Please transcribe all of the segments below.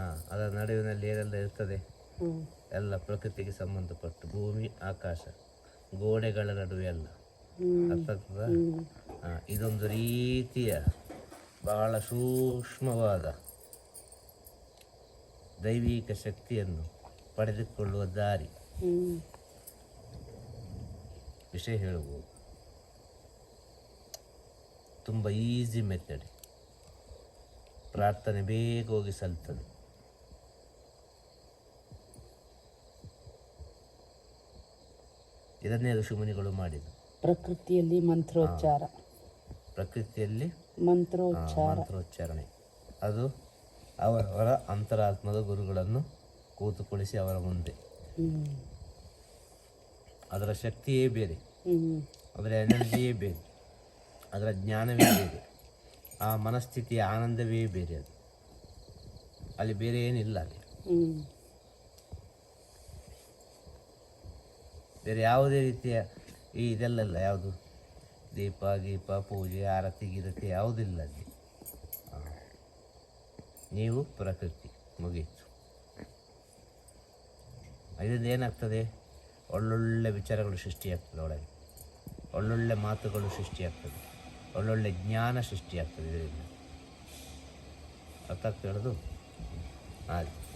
ಹಾಂ ಅದರ ನಡುವಿನಲ್ಲಿ ಏನೆಲ್ಲ ಇರ್ತದೆ? ಎಲ್ಲ ಪ್ರಕೃತಿಗೆ ಸಂಬಂಧಪಟ್ಟು ಭೂಮಿ ಆಕಾಶ ಗೋಡೆಗಳ ನಡುವೆ ಎಲ್ಲ. ಇದೊಂದು ರೀತಿಯ ಬಹಳ ಸೂಕ್ಷ್ಮವಾದ ದೈವಿಕ ಶಕ್ತಿಯನ್ನು ಪಡೆದುಕೊಳ್ಳುವ ದಾರಿ. ವಿಷಯ ಹೇಳಬಹುದು ತುಂಬ ಈಸಿ ಮೆಥಡ್ ಪ್ರಾರ್ಥನೆ ಬೇಗ ಹೋಗಿ ಸಲ್ತದೆ. ಇದನ್ನೇ ಋಷಿಮುನಿಗಳು ಮಾಡಿದ್ರು ಪ್ರಕೃತಿಯಲ್ಲಿ ಮಂತ್ರೋಚ್ಚಾರ. ಪ್ರಕೃತಿಯಲ್ಲಿ ಮಂತ್ರೋಚ್ಚಾರ. ಮಂತ್ರೋಚ್ಚಾರಣೆ. ಅದು ಅವರವರ ಅಂತರಾತ್ಮದ ಗುರುಗಳನ್ನು ಕೂತುಕೊಳಿಸಿ ಅವರ ಮುಂದೆ. ಅದರ ಶಕ್ತಿಯೇ ಬೇರೆ. ಅದರ ಎನರ್ಜಿಯೇ ಬೇರೆ. ಅದರ ಜ್ಞಾನವೇ ಬೇರೆ. ಆ ಮನಸ್ಥಿತಿಯ ಆನಂದವೇ ಬೇರೆ ಅದು. ಅಲ್ಲಿ ಬೇರೆ ಏನಿಲ್ಲ ಅಲ್ಲಿ. ಬೇರೆ ಯಾವುದೇ ರೀತಿಯ ಈ ಇದೆಲ್ಲ ಯಾವುದು? ದೀಪ, ಗೀಪ, ಪೂಜೆ, ಆರತಿ, ಗಿರತಿ ಯಾವುದಿಲ್ಲ ಅಲ್ಲಿ. ನೀವು ಪ್ರಕೃತಿ, ಮುಗೀತು. ಇದರಿಂದ ಏನಾಗ್ತದೆ? ಒಳ್ಳೊಳ್ಳೆ ವಿಚಾರಗಳು ಸೃಷ್ಟಿಯಾಗ್ತದೆ ಒಳಗೆ. ಒಳ್ಳೊಳ್ಳೆ ಮಾತುಗಳು ಸೃಷ್ಟಿಯಾಗ್ತದೆ. ಒಳ್ಳೊಳ್ಳೆ ಜ್ಞಾನ ಸೃಷ್ಟಿಯಾಗ್ತದೆ ಇದರಿಂದ. ಅರ್ಥ ಆಗ್ತಾ ಹೇಳೋದು? ಹಾಗೆ.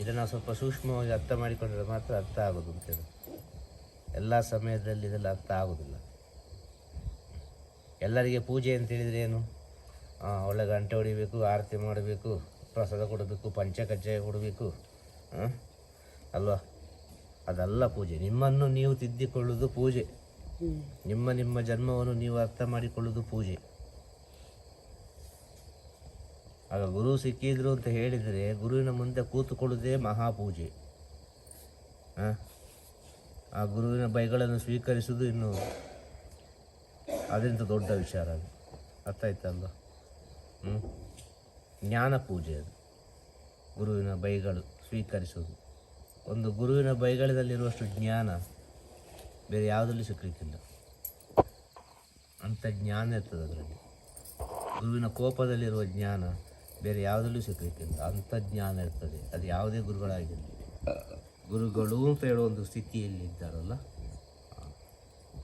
ಇದನ್ನು ಸ್ವಲ್ಪ ಸೂಕ್ಷ್ಮವಾಗಿ ಅರ್ಥ ಮಾಡಿಕೊಂಡ್ರೆ ಮಾತ್ರ ಅರ್ಥ ಆಗೋದು ಅಂತೇಳಿ ಎಲ್ಲ ಸಮಯದಲ್ಲಿ ಇದೆಲ್ಲ ಅರ್ಥ ಆಗೋದಿಲ್ಲ. ಎಲ್ಲರಿಗೆ ಪೂಜೆ ಅಂತ ಹೇಳಿದರೆ ಏನು? ಒಳ್ಳೆ ಗಂಟೆ ಹೊಡಿಬೇಕು, ಆರತಿ ಮಾಡಬೇಕು, ಪ್ರಸಾದ ಕೊಡಬೇಕು, ಪಂಚಕಜ್ಜಾಯ ಕೊಡಬೇಕು? ಅಲ್ವಾ? ಅದಲ್ಲ ಪೂಜೆ. ನಿಮ್ಮನ್ನು ನೀವು ತಿದ್ದಿಕೊಳ್ಳುವುದು ಪೂಜೆ. ನಿಮ್ಮ ನಿಮ್ಮ ಜನ್ಮವನ್ನು ನೀವು ಅರ್ಥ ಮಾಡಿಕೊಳ್ಳುವುದು ಪೂಜೆ. ಆಗ ಗುರು ಸಿಕ್ಕಿದ್ರು ಅಂತ ಹೇಳಿದರೆ ಗುರುವಿನ ಮುಂದೆ ಕೂತುಕೊಳ್ಳುವುದೇ ಮಹಾಪೂಜೆ ಆ? ಆ ಗುರುವಿನ ಬೈಗಳನ್ನು ಸ್ವೀಕರಿಸುವುದು ಇನ್ನು ಅದರಿಂದ ದೊಡ್ಡ ವಿಚಾರ ಅದು. ಅರ್ಥ ಆಯ್ತಲ್ವ ಹ್ಞೂ ಜ್ಞಾನ ಪೂಜೆ ಅದು. ಗುರುವಿನ ಬೈಗಳು ಸ್ವೀಕರಿಸುವುದು. ಒಂದು ಗುರುವಿನ ಬೈಗಳಿನಲ್ಲಿರುವಷ್ಟು ಜ್ಞಾನ ಬೇರೆ ಯಾವುದರಲ್ಲಿ ಸಿಕ್ಕಲಿಕ್ಕಿಲ್ಲ ಅಂಥ ಜ್ಞಾನ ಇರ್ತದೆ ಅದರಲ್ಲಿ. ಗುರುವಿನ ಕೋಪದಲ್ಲಿರುವ ಜ್ಞಾನ ಬೇರೆ ಯಾವುದರಲ್ಲೂ ಸಿಕ್ಕಲಿಕ್ಕಿಲ್ಲ ಅಂಥ ಜ್ಞಾನ ಇರ್ತದೆ. ಅದು ಯಾವುದೇ ಗುರುಗಳಾಗಿರಲಿ. ಗುರುಗಳು ಅಂತ ಹೇಳೋ ಒಂದು ಸ್ಥಿತಿಯಲ್ಲಿ ಇದ್ದಾರಲ್ಲ?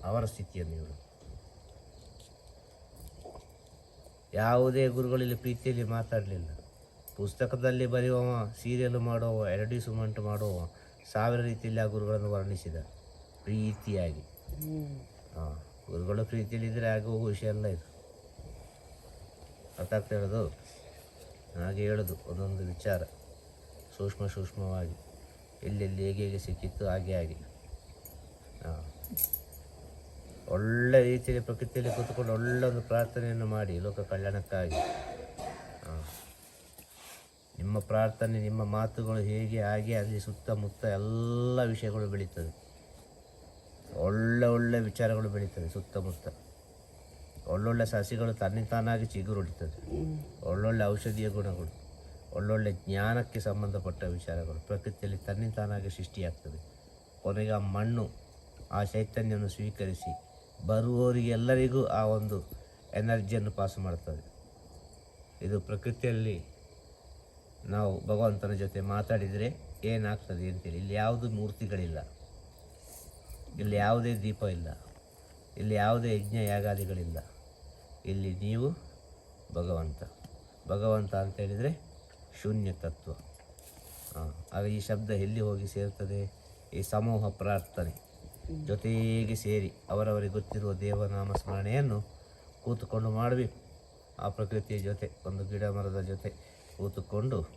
ಅವರ ಸ್ಥಿತಿಯನ್ನು ಹೇಳು. ಯಾವುದೇ ಗುರುಗಳಲ್ಲಿ ಪ್ರೀತಿಯಲ್ಲಿ ಮಾತಾಡಲಿಲ್ಲ. ಪುಸ್ತಕದಲ್ಲಿ ಬರೆಯುವವ, ಸೀರಿಯಲ್ ಮಾಡುವವ ಅಡ್ವರ್ಟೈಸ್ಮೆಂಟ್ ಮಾಡುವವ, ಸಾವಿರ ರೀತಿಯಲ್ಲಿ ಆ ಗುರುಗಳನ್ನು ವರ್ಣಿಸಿದ. ಪ್ರೀತಿಯಾಗಿ. ಹಾಂ ಗುರುಗಳು ಪ್ರೀತಿಯಲ್ಲಿದ್ದರೆ ಆಗುವ ವಿಷಯ ಅಲ್ಲ ಇದು. ಅರ್ಥ ಆಗ್ತಾ ಹೇಳೋದು? ಹಾಗೆ ಹೇಳೋದು. ಒಂದೊಂದು ವಿಚಾರ ಸೂಕ್ಷ್ಮ ಸೂಕ್ಷ್ಮವಾಗಿ. ಎಲ್ಲೆಲ್ಲಿ ಹೇಗೆ ಹೇಗೆ ಸಿಕ್ಕಿತ್ತು ಹಾಗೆ ಹಾಗೆ. ಹಾಂ. ಒಳ್ಳೆ ರೀತಿಯಲ್ಲಿ ಪ್ರಕೃತಿಯಲ್ಲಿ ಕೂತ್ಕೊಂಡು ಒಳ್ಳೆ ಒಂದು ಪ್ರಾರ್ಥನೆಯನ್ನು ಮಾಡಿ ಲೋಕ ಕಲ್ಯಾಣಕ್ಕಾಗಿ. ಹಾಂ. ನಿಮ್ಮ ಪ್ರಾರ್ಥನೆ ನಿಮ್ಮ ಮಾತುಗಳು ಹೇಗೆ ಹಾಗೆ ಅಲ್ಲಿ ಸುತ್ತಮುತ್ತ ಎಲ್ಲ ವಿಷಯಗಳು ಬೆಳೀತದೆ. ಒಳ್ಳೆ ಒಳ್ಳೆ ವಿಚಾರಗಳು ಬೆಳೀತದೆ ಸುತ್ತಮುತ್ತ. ಒಳ್ಳೊಳ್ಳೆ ಸಸಿಗಳು ತನ್ನಿಂತಾನಾಗಿ ಚಿಗುರೊಡಿತದೆ ಒಳ್ಳೊಳ್ಳೆ ಔಷಧೀಯ ಗುಣಗಳು. ಒಳ್ಳೊಳ್ಳೆ ಜ್ಞಾನಕ್ಕೆ ಸಂಬಂಧಪಟ್ಟ ವಿಚಾರಗಳು. ಪ್ರಕೃತಿಯಲ್ಲಿ ತನ್ನಿತಾನಾಗಿ ಸೃಷ್ಟಿಯಾಗ್ತದೆ. ಕೊನೆಗೆ ಆ ಮಣ್ಣು, ಆ ಚೈತನ್ಯವನ್ನು ಸ್ವೀಕರಿಸಿ ಬರುವವರಿಗೆಲ್ಲರಿಗೂ ಆ ಒಂದು ಎನರ್ಜಿಯನ್ನು ಪಾಸ್ ಮಾಡ್ತದೆ. ಇದು ಪ್ರಕೃತಿಯಲ್ಲಿ ನಾವು ಭಗವಂತನ ಜೊತೆ ಮಾತಾಡಿದರೆ ಏನಾಗ್ತದೆ ಅಂತೇಳಿ, ಇಲ್ಲಿ ಯಾವುದು ಮೂರ್ತಿಗಳಿಲ್ಲ, ಇಲ್ಲಿ ಯಾವುದೇ ದೀಪ ಇಲ್ಲ, ಇಲ್ಲಿ ಯಾವುದೇ ಯಜ್ಞ ಯಾಗಾದಿಗಳಿಲ್ಲ. ಇಲ್ಲಿ ನೀವು ಭಗವಂತ. ಭಗವಂತ ಅಂತ ಹೇಳಿದರೆ ಶೂನ್ಯ ತತ್ವ. ಆಗ ಈ ಶಬ್ದ ಎಲ್ಲಿ ಹೋಗಿ ಸೇರ್ತದೆ ಈ ಸಮೂಹ ಪ್ರಾರ್ಥನೆ ಜೊತೆಗೆ ಸೇರಿ ಅವರವರಿಗೆ ಗೊತ್ತಿರುವ ದೇವನಾಮ ಸ್ಮರಣೆಯನ್ನು ಕೂತುಕೊಂಡು ಮಾಡಬೇಕು. ಆ ಪ್ರಕೃತಿಯ ಜೊತೆ, ಒಂದು ಗಿಡ ಮರದ ಜೊತೆ ಕೂತುಕೊಂಡು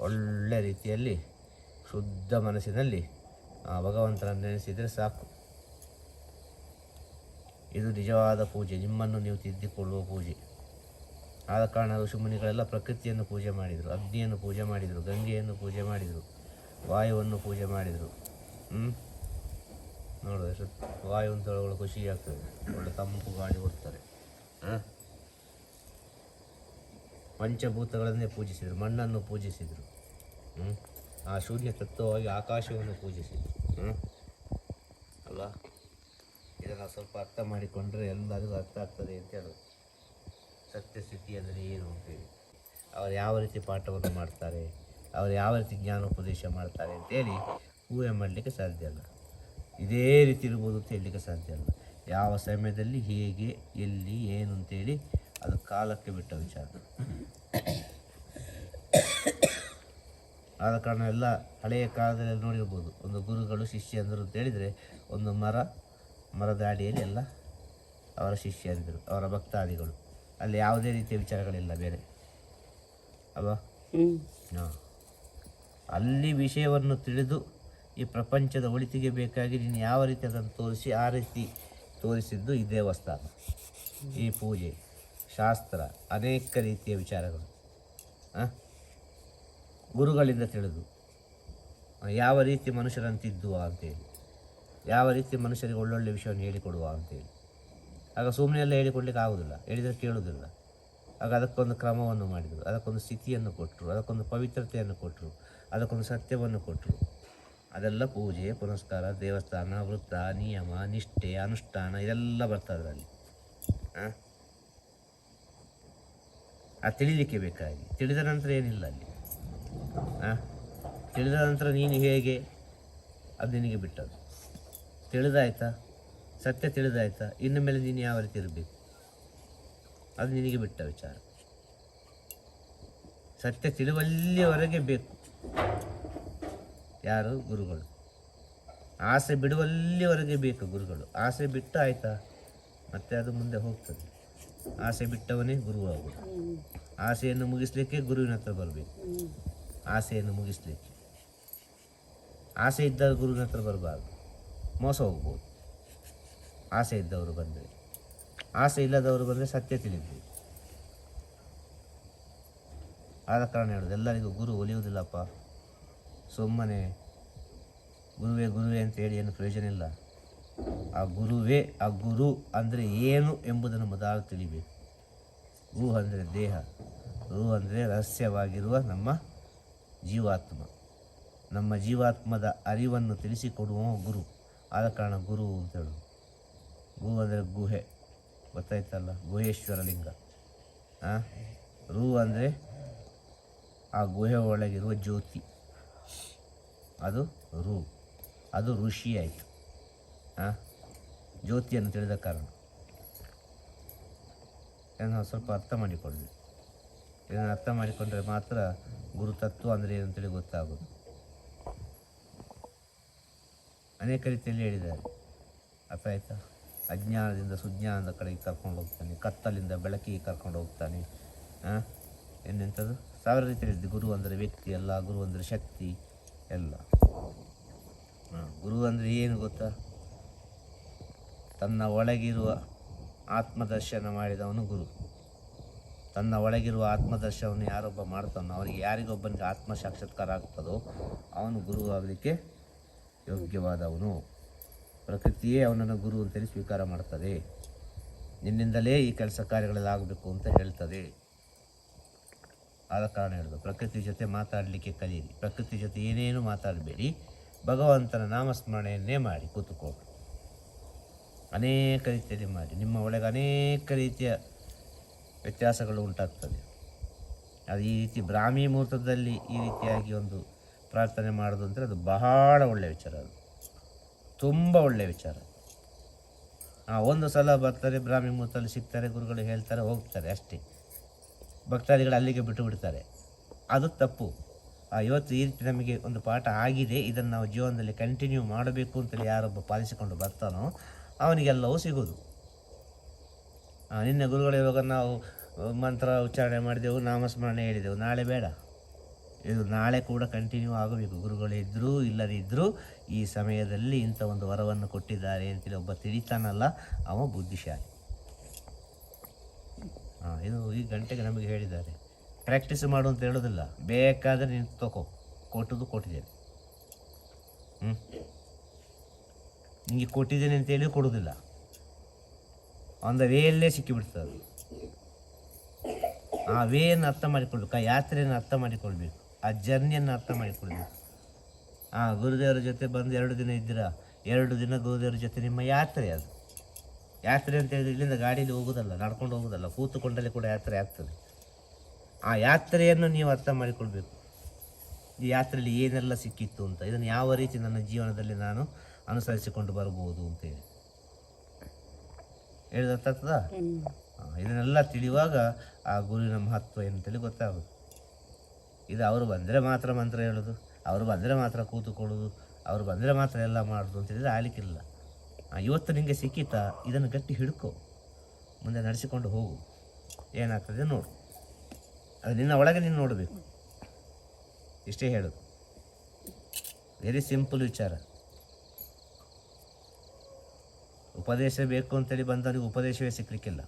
ಒಳ್ಳೆ ರೀತಿಯಲ್ಲಿ ಶುದ್ಧ ಮನಸ್ಸಿನಲ್ಲಿ, ಆ, ಭಗವಂತನನ್ನು ನೆನೆಸಿದರೆ ಸಾಕು. ಇದು ನಿಜವಾದ ಪೂಜೆ. ನಿಮ್ಮನ್ನು ನೀವು ತಿದ್ದಿಕೊಳ್ಳುವ ಪೂಜೆ. ಆದ ಕಾರಣ ಋಷಿಮುನಿಗಳೆಲ್ಲ ಪ್ರಕೃತಿಯನ್ನು ಪೂಜೆ ಮಾಡಿದರು, ಅಗ್ನಿಯನ್ನು ಪೂಜೆ ಮಾಡಿದರು, ಗಂಗೆಯನ್ನು ಪೂಜೆ ಮಾಡಿದರು, ವಾಯುವನ್ನು ಪೂಜೆ ಮಾಡಿದರು. ಹ್ಞೂ ನೋಡು ವಾಯು ಅಂತ ಒಳ್ಳೆ ಖುಷಿ ಆಗ್ತದೆ ಒಳ್ಳೆ ತಂಪು ಗಾಳಿ ಕೊಡ್ತಾರೆ. ಹಾಂ? ಪಂಚಭೂತಗಳನ್ನೇ ಪೂಜಿಸಿದರು, ಮಣ್ಣನ್ನು ಪೂಜಿಸಿದರು. ಹ್ಞೂ ಆ ಶೂನ್ಯ ತತ್ವವಾಗಿ ಆಕಾಶವನ್ನು ಪೂಜಿಸಿದರು. ಹ್ಞೂ ಅಲ್ವಾ ಇದನ್ನು ಸ್ವಲ್ಪ ಅರ್ಥ ಮಾಡಿಕೊಂಡ್ರೆ ಎಲ್ಲರಿಗೂ ಅರ್ಥ ಆಗ್ತದೆ ಅಂತ ಹೇಳೋದು. ಸತ್ಯಸ್ಥಿತಿ ಅಂದರೆ ಏನು ಅಂತೇಳಿ. ಅವರು ಯಾವ ರೀತಿ ಪಾಠವನ್ನು ಮಾಡ್ತಾರೆ, ಅವರು ಯಾವ ರೀತಿ ಜ್ಞಾನೋಪದೇಶ ಮಾಡ್ತಾರೆ ಅಂತೇಳಿ ಊಹೆ ಮಾಡಲಿಕ್ಕೆ ಸಾಧ್ಯ ಅಲ್ಲ. ಇದೇ ರೀತಿ ಇರ್ಬೋದು ಅಂತ ಹೇಳಲಿಕ್ಕೆ ಸಾಧ್ಯ ಅಲ್ಲ. ಯಾವ ಸಮಯದಲ್ಲಿ, ಹೇಗೆ, ಎಲ್ಲಿ, ಏನು ಅಂತೇಳಿ ಅದು ಕಾಲಕ್ಕೆ ಬಿಟ್ಟ ವಿಚಾರ. ಆದ ಕಾರಣ ಎಲ್ಲ ಹಳೆಯ ಕಾಲದಲ್ಲಿ ನೋಡಿರ್ಬೋದು. ಒಂದು ಗುರುಗಳು, ಶಿಷ್ಯಂದರು ಅಂತ ಹೇಳಿದರೆ ಒಂದು ಮರ ಮರದ ಅಡಿಯಲ್ಲಿ ಎಲ್ಲ ಅವರ ಶಿಷ್ಯಂದರು ಅವರ ಭಕ್ತಾದಿಗಳು. ಅಲ್ಲಿ ಯಾವುದೇ ರೀತಿಯ ವಿಚಾರಗಳಿಲ್ಲ ಬೇರೆ. ಅಲ್ವಾ? ಹಾಂ. ಅಲ್ಲಿ ವಿಷಯವನ್ನು ತಿಳಿದು ಈ ಪ್ರಪಂಚದ ಒಳಿತಿಗೆ ಬೇಕಾಗಿ ನೀನು ಯಾವ ರೀತಿ ಅದನ್ನು ತೋರಿಸಿ ಆ ರೀತಿ ತೋರಿಸಿದ್ದು ಈ ದೇವಸ್ಥಾನ ಈ ಪೂಜೆ ಶಾಸ್ತ್ರ ಅನೇಕ ರೀತಿಯ ವಿಚಾರಗಳು. ಹಾಂ ಗುರುಗಳಿಂದ ತಿಳಿದು ಯಾವ ರೀತಿ ಮನುಷ್ಯರಂತಿದ್ದುವಾ ತಿದ್ದುವ ಅಂತೇಳಿ ಯಾವ ರೀತಿ ಮನುಷ್ಯರಿಗೆ ಒಳ್ಳೊಳ್ಳೆ ವಿಷಯವನ್ನು ಹೇಳಿಕೊಡುವ ಅಂತೇಳಿ. ಆಗ ಸುಮ್ಮನೆ ಎಲ್ಲ ಹೇಳಿಕೊಡ್ಲಿಕ್ಕೆ ಆಗೋದಿಲ್ಲ, ಹೇಳಿದರೆ ಕೇಳೋದಿಲ್ಲ. ಆಗ ಅದಕ್ಕೊಂದು ಕ್ರಮವನ್ನು ಮಾಡಿದರು, ಅದಕ್ಕೊಂದು ಸ್ಥಿತಿಯನ್ನು ಕೊಟ್ಟರು, ಅದಕ್ಕೊಂದು ಪವಿತ್ರತೆಯನ್ನು ಕೊಟ್ಟರು, ಅದಕ್ಕೊಂದು ಸತ್ಯವನ್ನು ಕೊಟ್ಟರು. ಅದೆಲ್ಲ ಪೂಜೆ, ಪುನಸ್ಕಾರ, ದೇವಸ್ಥಾನ, ವೃತ್ತ, ನಿಯಮ, ನಿಷ್ಠೆ, ಅನುಷ್ಠಾನ, ಇದೆಲ್ಲ ಬರ್ತದೆ ಅದರಲ್ಲಿ ಆ? ತಿಳಿಲಿಕ್ಕೆ ಬೇಕಾಗಿ. ತಿಳಿದ ನಂತರ ಏನಿಲ್ಲ ಅಲ್ಲಿ? ತಿಳಿದ ನಂತರ ನೀನು ಹೇಗೆ? ಅದು ನಿನಗೆ ಬಿಟ್ಟದ್ದು. ತಿಳಿದಾಯ್ತಾ? ಸತ್ಯ ತಿಳಿದಾಯ್ತಾ? ಇನ್ನು ಮೇಲೆ ನೀನು ಯಾವ ರೀತಿ ಇರಬೇಕು? ಅದು ನಿನಗೆ ಬಿಟ್ಟ ವಿಚಾರ. ಸತ್ಯ ತಿಳುವಲ್ಲಿಯವರೆಗೆ ಬೇಕು. ಯಾರು? ಗುರುಗಳು. ಆಸೆ ಬಿಡುವಲ್ಲಿವರೆಗೆ ಬೇಕು ಗುರುಗಳು. ಆಸೆ ಬಿಟ್ಟು ಆಯ್ತಾ? ಮತ್ತೆ ಅದು ಮುಂದೆ ಹೋಗ್ತದೆ. ಆಸೆ ಬಿಟ್ಟವನೇ ಗುರು ಆಗುವುದು ಆಸೆಯನ್ನು ಮುಗಿಸ್ಲಿಕ್ಕೆ ಗುರುವಿನ ಹತ್ರ ಬರಬೇಕು. ಆಸೆಯನ್ನು ಮುಗಿಸ್ಲಿಕ್ಕೆ. ಆಸೆ ಇದ್ದಾಗ ಗುರುವಿನ ಹತ್ರ ಬರಬಾರ್ದು. ಮೋಸ ಹೋಗ್ಬೋದು. ಆಸೆ ಇದ್ದವರು ಬಂದರೆ. ಆಸೆ ಇಲ್ಲದವರು ಬಂದರೆ ಸತ್ಯ ತಿಳಿದ್ವಿ. ಆದ ಕಾರಣ ಹೇಳೋದು, ಎಲ್ಲರಿಗೂ ಗುರು ಒಲಿಯುವುದಿಲ್ಲಪ್ಪ. ಸುಮ್ಮನೆ ಗುರುವೇ ಗುರುವೇ ಅಂತ ಹೇಳಿ ಏನು ಪ್ರಯೋಜನ ಇಲ್ಲ. ಆ ಗುರುವೇ, ಆ ಗುರು ಅಂದರೆ ಏನು ಎಂಬುದನ್ನು ಮೊದಲು ತಿಳಿಬೇಕು. ಗುರು ಅಂದರೆ ದೇಹ ಗುರು ಅಂದರೆ ರಹಸ್ಯವಾಗಿರುವ ನಮ್ಮ ಜೀವಾತ್ಮ. ನಮ್ಮ ಜೀವಾತ್ಮದ ಅರಿವನ್ನು ತಿಳಿಸಿಕೊಡುವ ಗುರು. ಆದ ಕಾರಣ ಗುರು ಅಂತ ಹೇಳೋದು. ಗು ಅಂದರೆ ಗುಹೆ. ಗೊತ್ತಾಯ್ತಲ್ಲ? ಗುಹೇಶ್ವರ ಲಿಂಗ. ಹಾಂ ರು ಅಂದರೆ ಆ ಗುಹೆ ಒಳಗಿರುವ ಜ್ಯೋತಿ. ಅದು ರು. ಅದು ಋಷಿ ಆಯಿತು ಹಾಂ ಜ್ಯೋತಿಯನ್ನು ತಿಳಿದ ಕಾರಣ. ಇದನ್ನು ಸ್ವಲ್ಪ ಅರ್ಥ ಮಾಡಿಕೊಳ್ಳಿ. ಇದನ್ನು ಅರ್ಥ ಮಾಡಿಕೊಂಡ್ರೆ ಮಾತ್ರ ಗುರುತತ್ವ ಅಂದರೆ ಏನಂತೇಳಿ ಗೊತ್ತಾಗೋದು. ಅನೇಕ ರೀತಿಯಲ್ಲಿ ಹೇಳಿದ್ದಾರೆ. ಅರ್ಥ ಆಯ್ತಾ? ಅಜ್ಞಾನದಿಂದ ಸುಜ್ಞಾನದ ಕಡೆಗೆ ಕರ್ಕೊಂಡು ಹೋಗ್ತಾನೆ, ಕತ್ತಲಿಂದ ಬೆಳಕಿಗೆ ಕರ್ಕೊಂಡು ಹೋಗ್ತಾನೆ, ಆ? ಇನ್ನೆಂಥದ್ದು ಸಾವಿರ ರೀತಿಯಲ್ಲಿ ಗುರು ಅಂದರೆ ವ್ಯಕ್ತಿ ಎಲ್ಲ ಗುರು ಅಂದರೆ ಶಕ್ತಿ ಎಲ್ಲ. ಗುರು ಅಂದರೆ ಏನು ಗೊತ್ತಾ? ತನ್ನ ಒಳಗಿರುವ ಆತ್ಮದರ್ಶನ ಮಾಡಿದವನು ಗುರು. ತನ್ನ ಒಳಗಿರುವ ಆತ್ಮದರ್ಶನವನ್ನು ಯಾರೊಬ್ಬ ಮಾಡ್ತಾನೋ ಅವನಿಗೆ ಯಾರಿಗೊಬ್ಬನಿಗೆ ಆತ್ಮ ಸಾಕ್ಷಾತ್ಕಾರ ಆಗ್ತದೋ, ಅವನು ಗುರು ಆಗಲಿಕ್ಕೆ ಯೋಗ್ಯವಾದವನು. ಪ್ರಕೃತಿಯೇ ಅವನನ್ನು ಗುರು ಅಂತೇಳಿ ಸ್ವೀಕಾರ ಮಾಡ್ತದೆ. ನಿನ್ನಿಂದಲೇ ಈ ಕೆಲಸ ಕಾರ್ಯಗಳೆಲ್ಲ ಆಗಬೇಕು ಅಂತ ಹೇಳ್ತದೆ. ಆದ ಕಾರಣ ಹೇಳೋದು, ಪ್ರಕೃತಿ ಜೊತೆ ಮಾತಾಡಲಿಕ್ಕೆ ಕಲಿಯಿರಿ. ಪ್ರಕೃತಿ ಜೊತೆ ಏನೇನು ಮಾತಾಡಬೇಡಿ, ಭಗವಂತನ ನಾಮಸ್ಮರಣೆಯನ್ನೇ ಮಾಡಿ ಕೂತುಕೊಂಡು ಅನೇಕ ರೀತಿಯಲ್ಲಿ ಮಾಡಿ. ನಿಮ್ಮ ಒಳಗೆ ಅನೇಕ ರೀತಿಯ ವ್ಯತ್ಯಾಸಗಳು ಉಂಟಾಗ್ತದೆ. ಅದು ಈ ರೀತಿ ಬ್ರಾಹ್ಮಿ ಮುಹೂರ್ತದಲ್ಲಿ ಈ ರೀತಿಯಾಗಿ ಒಂದು ಪ್ರಾರ್ಥನೆ ಮಾಡೋದು ಅಂದರೆ ಅದು ಬಹಳ ಒಳ್ಳೆಯ ವಿಚಾರ ಅದು. ತುಂಬ ಒಳ್ಳೆಯ ವಿಚಾರ. ಆ, ಒಂದು ಸಲ ಬರ್ತಾರೆ ಬ್ರಾಹ್ಮಿ ಮೂರ್ತಲ್ಲಿ ಸಿಗ್ತಾರೆ, ಗುರುಗಳು ಹೇಳ್ತಾರೆ, ಹೋಗ್ತಾರೆ ಅಷ್ಟೇ. ಭಕ್ತಾದಿಗಳು ಅಲ್ಲಿಗೆ ಬಿಟ್ಟು ಬಿಡ್ತಾರೆ. ಅದು ತಪ್ಪು. ಆ, ಇವತ್ತು ಈ ರೀತಿ ನಮಗೆ ಒಂದು ಪಾಠ ಆಗಿದೆ. ಇದನ್ನು ನಾವು ಜೀವನದಲ್ಲಿ ಕಂಟಿನ್ಯೂ ಮಾಡಬೇಕು ಅಂತೇಳಿ ಯಾರೊಬ್ಬ ಪಾಲಿಸಿಕೊಂಡು ಬರ್ತಾನೋ, ಅವನಿಗೆಲ್ಲವೂ ಸಿಗೋದು. ನಿನ್ನೆ ಗುರುಗಳು ಇವಾಗ ನಾವು ಮಂತ್ರ ಉಚ್ಚಾರಣೆ ಮಾಡಿದೆವು, ನಾಮಸ್ಮರಣೆ ಹೇಳಿದೆವು. ನಾಳೆ ಬೇಡ. ಇದು ನಾಳೆ ಕೂಡ ಕಂಟಿನ್ಯೂ ಆಗಬೇಕು. ಗುರುಗಳು ಇದ್ದರೂ ಇಲ್ಲದಿದ್ದರೂ ಈ ಸಮಯದಲ್ಲಿ ಇಂಥ ಒಂದು ವರವನ್ನು ಕೊಟ್ಟಿದ್ದಾರೆ ಅಂತೇಳಿ ಒಬ್ಬ ತಿಳಿತಾನಲ್ಲ, ಅವ ಬುದ್ಧಿಶಾಲಿ. ಹಾಂ, ಇದು ಈ ಗಂಟೆಗೆ ನಮಗೆ ಹೇಳಿದ್ದಾರೆ. ಪ್ರಾಕ್ಟೀಸ್ ಮಾಡು ಅಂತ ಹೇಳೋದಿಲ್ಲ. ಬೇಕಾದರೆ ನೀನು ತಗೋ ಕೊಟ್ಟದ್ದು ಕೊಟ್ಟಿದ್ದೇನೆ. ಹ್ಞೂ ನಿಮಗೆ ಕೊಟ್ಟಿದ್ದೇನೆ ಅಂತೇಳಿ ಕೊಡೋದಿಲ್ಲ ಆನ್ ದ ವೇಯಲ್ಲೇ ಸಿಕ್ಕಿಬಿಡ್ತದೆ ಆ ವೇಯನ್ನು ಅರ್ಥ ಮಾಡಿಕೊಳ್ಬೇಕು, ಆ ಯಾತ್ರೆಯನ್ನು ಅರ್ಥ ಮಾಡಿಕೊಳ್ಬೇಕು, ಆ ಜರ್ನಿಯನ್ನು ಅರ್ಥ ಮಾಡಿಕೊಳ್ಬೇಕು. ಆ ಗುರುದೇವರ ಜೊತೆ ಬಂದು ಎರಡು ದಿನ ಇದ್ದೀರಾ? ಎರಡು ದಿನ ಗುರುದೇವರ ಜೊತೆ ನಿಮ್ಮ ಯಾತ್ರೆ ಅದು. ಯಾತ್ರೆ ಅಂತ ಹೇಳಿದ್ರೆ ಇಲ್ಲಿಂದ ಗಾಡೀಲಿ ಹೋಗೋದಲ್ಲ ನಡ್ಕೊಂಡು ಹೋಗೋದಲ್ಲ ಕೂತುಕೊಂಡಲ್ಲಿ ಕೂಡ ಯಾತ್ರೆ ಆಗ್ತದೆ. ಆ ಯಾತ್ರೆಯನ್ನು ನೀವು ಅರ್ಥ ಮಾಡಿಕೊಳ್ಬೇಕು. ಈ ಯಾತ್ರೆಯಲ್ಲಿ ಏನೆಲ್ಲ ಸಿಕ್ಕಿತ್ತು ಅಂತ ಇದನ್ನು ಯಾವ ರೀತಿ ನನ್ನ ಜೀವನದಲ್ಲಿ ನಾನು ಅನುಸರಿಸಿಕೊಂಡು ಬರ್ಬೋದು ಅಂತೇಳಿ ಹೇಳಿದ ಹ್ಮ್. ಇದನ್ನೆಲ್ಲ ತಿಳಿಯುವಾಗ ಆ ಗುರುವಿನ ಮಹತ್ವ ಏನಂತೇಳಿ ಗೊತ್ತಾಗುತ್ತೆ. ಇದು ಅವರು ಬಂದರೆ ಮಾತ್ರ ಮಂತ್ರ ಹೇಳೋದು. ಅವರು ಬಂದರೆ ಮಾತ್ರ ಕೂತುಕೊಳ್ಳೋದು ಅವರು ಬಂದರೆ ಮಾತ್ರ ಎಲ್ಲ ಮಾಡೋದು ಅಂತ ಹೇಳಿದರೆ ಆಗ್ಲಿಕ್ಕಿಲ್ಲ. ಆ, ಇವತ್ತು ನಿಮಗೆ ಸಿಕ್ಕಿತಾ ಇದನ್ನು ಗಟ್ಟಿ ಹಿಡ್ಕೊ. ಮುಂದೆ ನಡೆಸಿಕೊಂಡು ಹೋಗು. ಏನಾಗ್ತದೆ ನೋಡು. ಅದು ನಿನ್ನ ಒಳಗೆ ನೀನು ನೋಡಬೇಕು. ಇಷ್ಟೇ ಹೇಳೋದು. ವೆರಿ ಸಿಂಪಲ್ ವಿಚಾರ. ಉಪದೇಶ ಬೇಕು ಅಂತೇಳಿ ಬಂದವರಿಗೆ ಉಪದೇಶವೇ ಸಿಕ್ಕಲಿಕ್ಕಿಲ್ಲ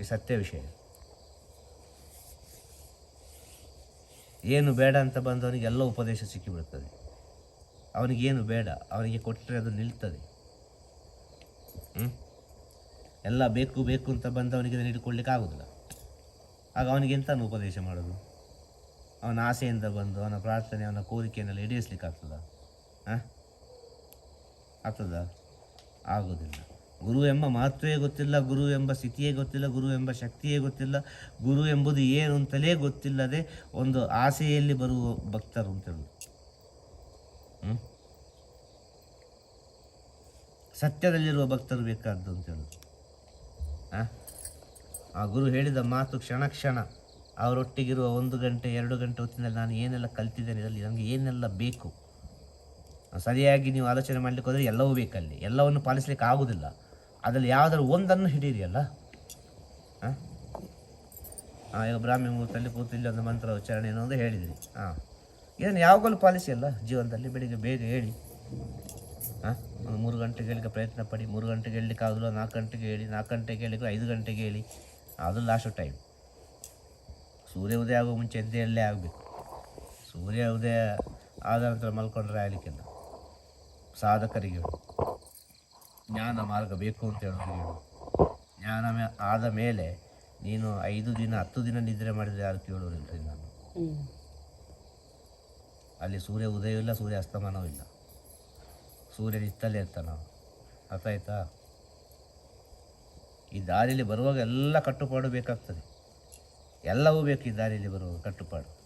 ಈ ಸತ್ಯ ವಿಷಯ. ಏನು ಬೇಡ ಅಂತ ಬಂದವನಿಗೆ ಎಲ್ಲ ಉಪದೇಶ ಸಿಕ್ಕಿಬಿಡ್ತದೆ ಅವನಿಗೇನು ಬೇಡ, ಅವನಿಗೆ ಕೊಟ್ಟರೆ ಅದು ನಿಲ್ತದೆ? ಎಲ್ಲ ಬೇಕು ಬೇಕು ಅಂತ ಬಂದವನಿಗೆ ಅದನ್ನು ಹಿಡ್ಕೊಳ್ಲಿಕ್ಕೆ ಆಗೋದಿಲ್ಲ. ಆಗ ಅವನಿಗೆ ಎಂತಾನು ಉಪದೇಶ ಮಾಡೋದು? ಅವನ ಆಸೆಯಿಂದ ಬಂದು, ಅವನ ಪ್ರಾರ್ಥನೆ, ಅವನ ಕೋರಿಕೆಯನ್ನೆಲ್ಲ ಈಡೇರಿಸ್ಲಿಕ್ಕೆ ಆಗ್ತದ? ಹಾಂ ಆಗ್ತದ? ಆಗೋದಿಲ್ಲ. ಗುರು ಎಂಬ ಮಹತ್ವವೇ ಗೊತ್ತಿಲ್ಲ, ಗುರು ಎಂಬ ಸ್ಥಿತಿಯೇ ಗೊತ್ತಿಲ್ಲ, ಗುರು ಎಂಬ ಶಕ್ತಿಯೇ ಗೊತ್ತಿಲ್ಲ, ಗುರು ಎಂಬುದು ಏನು ಅಂತಲೇ ಗೊತ್ತಿಲ್ಲದೆ ಒಂದು ಆಸೆಯಲ್ಲಿ ಬರುವ ಭಕ್ತರು ಅಂತೇಳಿ ಹ್ಞೂ ಸತ್ಯದಲ್ಲಿರುವ ಭಕ್ತರು ಬೇಕಾದ್ದು ಅಂತೇಳಿ ಆ? ಆ ಗುರು ಹೇಳಿದ ಮಾತು ಕ್ಷಣ ಕ್ಷಣ, ಅವರೊಟ್ಟಿಗಿರುವ ಒಂದು ಗಂಟೆ, ಎರಡು ಗಂಟೆ ಹೊತ್ತಿನಲ್ಲಿ ನಾನು ಏನೆಲ್ಲ ಕಲ್ತಿದ್ದೇನೆ, ಇದರಲ್ಲಿ ನನಗೆ ಏನೆಲ್ಲ ಬೇಕು? ಸರಿಯಾಗಿ ನೀವು ಆಲೋಚನೆ ಮಾಡಲಿಕ್ಕೆ ಹೋದರೆ ಎಲ್ಲವೂ ಬೇಕಲ್ಲಿ, ಎಲ್ಲವನ್ನು ಪಾಲಿಸಲಿಕ್ಕೆ ಆಗುವುದಿಲ್ಲ. ಅದರಲ್ಲಿ ಯಾವುದಾದ್ರು ಒಂದನ್ನು ಹಿಡೀರಿ ಅಲ್ಲ? ಹಾಂ? ಹಾಂ ಈಗ ಬ್ರಾಹ್ಮಿ ಮುಹೂರ್ತಲ್ಲಿ ಕೂತು ಒಂದು ಮಂತ್ರ ಉಚ್ಚಾರಣೆ ಏನೋ ಒಂದು ಹೇಳಿದಿರಿ. ಹಾಂ ಇದನ್ನು ಯಾವಾಗಲೂ ಪಾಲಿಸಿ ಅಲ್ಲ ಜೀವನದಲ್ಲಿ? ಬೆಳಿಗ್ಗೆ ಬೇಗ ಹೇಳಿ. ಹಾಂ? ಒಂದು ಮೂರು ಗಂಟೆಗೆ ಹೇಳಿಕ್ಕೆ ಪ್ರಯತ್ನ ಪಡಿ. ಮೂರು ಗಂಟೆಗೆ ಹೇಳಲಿಕ್ಕೆ ಆಗಲ್ಲ ನಾಲ್ಕು ಗಂಟೆಗೆ ಹೇಳಿ, ನಾಲ್ಕು ಗಂಟೆಗೆ ಹೇಳಿದ್ರೆ ಐದು ಗಂಟೆಗೆ ಹೇಳಿ. ಅದು ಲಾಸ್ಟ್ ಟೈಮ್ ಸೂರ್ಯ ಉದಯ ಆಗೋ ಮುಂಚೆ ಎದ್ದೇಳಲೇ ಆಗಬೇಕು. ಸೂರ್ಯ ಉದಯ ಆದ ನಂತರ ಮಲ್ಕೊಂಡ್ರೆ ಆಗಲಿಕ್ಕಿಲ್ಲ. ಸಾಧಕರಿಗೆ. ಜ್ಞಾನ ಮಾರ್ಗ ಬೇಕು ಅಂತ ಹೇಳೋದು ಹೇಳು. ಜ್ಞಾನ ಆದ ಮೇಲೆ ನೀನು ಐದು ದಿನ ಹತ್ತು ದಿನ ನಿದ್ರೆ ಮಾಡಿದರೆ ಯಾರು ಕೇಳೋರಿಲ್ಲ ನಾನು? ಅಲ್ಲಿ ಸೂರ್ಯ ಉದಯವೂ ಇಲ್ಲ ಸೂರ್ಯ ಅಸ್ತಮಾನವೂ ಇಲ್ಲ. ಸೂರ್ಯ ನಿತ್ತಲೇ ಇರ್ತಾನ ನಾವು. ಅರ್ಥ ಆಯ್ತಾ? ಈ ದಾರಿಯಲ್ಲಿ ಬರುವಾಗ ಎಲ್ಲ ಕಟ್ಟುಪಾಡು ಬೇಕಾಗ್ತದೆ. ಎಲ್ಲವೂ ಬೇಕು ಈ ದಾರಿಯಲ್ಲಿ ಬರುವಾಗ ಕಟ್ಟುಪಾಡು.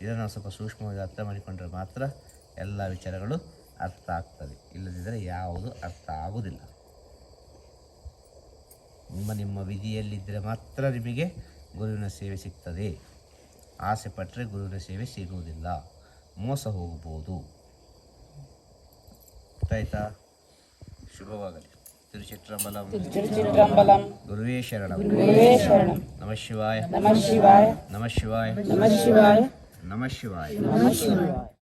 ಇದನ್ನು ಸ್ವಲ್ಪ ಸೂಕ್ಷ್ಮವಾಗಿ ಅರ್ಥ ಮಾಡಿಕೊಂಡ್ರೆ ಮಾತ್ರ ಎಲ್ಲ ವಿಚಾರಗಳು ಅರ್ಥ ಆಗ್ತದೆ. ಇಲ್ಲದಿದ್ದರೆ ಯಾವುದು ಅರ್ಥ ಆಗುವುದಿಲ್ಲ. ನಿಮ್ಮ ನಿಮ್ಮ ವಿಧಿಯಲ್ಲಿದ್ದರೆ ಮಾತ್ರ ನಿಮಗೆ ಗುರುವಿನ ಸೇವೆ ಸಿಗ್ತದೆ. ಆಸೆ ಪಟ್ಟರೆ ಗುರುವಿನ ಸೇವೆ ಸಿಗುವುದಿಲ್ಲ. ಮೋಸ ಹೋಗಬಹುದು. ಆಯ್ತಾ ಶುಭವಾಗಲಿ. ತಿರುಚಿತ್ರಂಬಲಂ ಗುರುವೇ ಶರಣಂ. ಗುರುವೇ ಶರಣಂ. ನಮಃ ಶಿವಾಯ. ನಮಃ ಶಿವಾಯ. ನಮಃ ಶಿವಾಯ. ನಮಃ ಶಿವಾಯ. ನಮಃ ಶಿವಾಯ. ನಮಃ ಶಿವಾಯ.